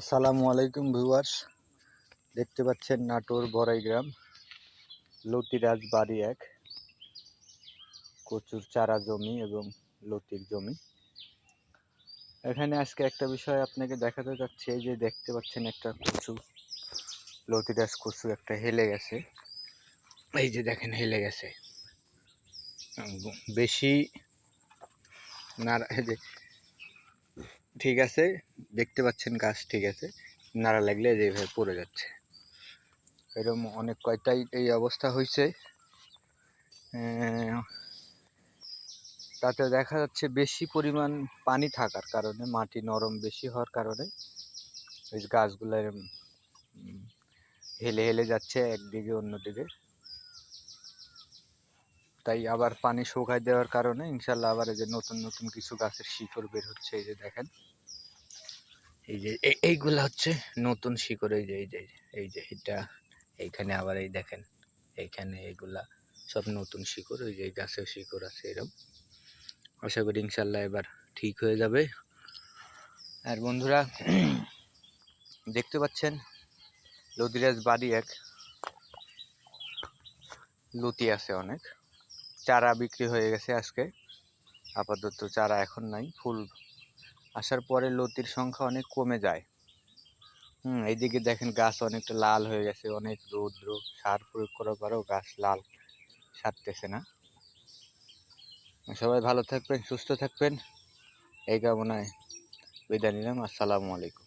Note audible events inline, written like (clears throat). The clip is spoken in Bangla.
আসসালামু আলাইকুম ভিউয়ার্স। দেখতে পাচ্ছেন নাটোর বড়াই গ্রাম, লতিরাজ বাড়ি এক। কচুর চারা জমি এবং লতির জমি। এখানে আজকে একটা বিষয় আপনাকে দেখাতে যাচ্ছে, এই যে দেখতে পাচ্ছেন একটা কচু, লতিরাজ কচু একটা হেলে গেছে। এই যে দেখেন হেলে গেছে। বেশি এই যে ঠিক আছে, দেখতে পাচ্ছেন গাছ ঠিক আছে, নাড়া লাগলে যেভাবে পড়ে যাচ্ছে। এরকম অনেক কয়টাই এই অবস্থা হয়েছে তাতে দেখা যাচ্ছে বেশি পরিমাণ পানি থাকার কারণে, মাটি নরম বেশি হওয়ার কারণে ওই গাছগুলো হেলে হেলে যাচ্ছে একদিকে অন্যদিকে। তাই আবার পানি শুকায় দেওয়ার কারণে ইনশাল্লাহ আবার এই যে নতুন নতুন কিছু গাছের শিকড় বের হচ্ছে, এই যে দেখেন। এই যে এই- এইগুলা হচ্ছে নতুন শিকড়, এই যে এই যে এই যে এটা, এইখানে আবার এই দেখেন, এইখানে এইগুলা সব নতুন শিকড় ওই যে গাছের শিকড় আছে এরকম আশা করি ইনশাল্লাহ এবার ঠিক হয়ে যাবে। আর বন্ধুরা, (clears throat) দেখতে পাচ্ছেন? লদিরাজ বাড়ি এক। লতি আছে অনেক। চারা বিক্রি হয়ে গেছে আজকে। আপাতত চারা এখন নাই, ফুল আসার পরে লতির সংখ্যা অনেক কমে যায়। হুম, এইদিকে দেখেন গাছ অনেকটা লাল হয়ে গেছে, অনেক রৌদ্র, সার প্রয়োগ করার পরেও গাছ লাল সারতেছে না। সবাই ভালো থাকবেন, সুস্থ থাকবেন। এই কামনায় বিদায় নিলাম, আসসালামু আলাইকুম।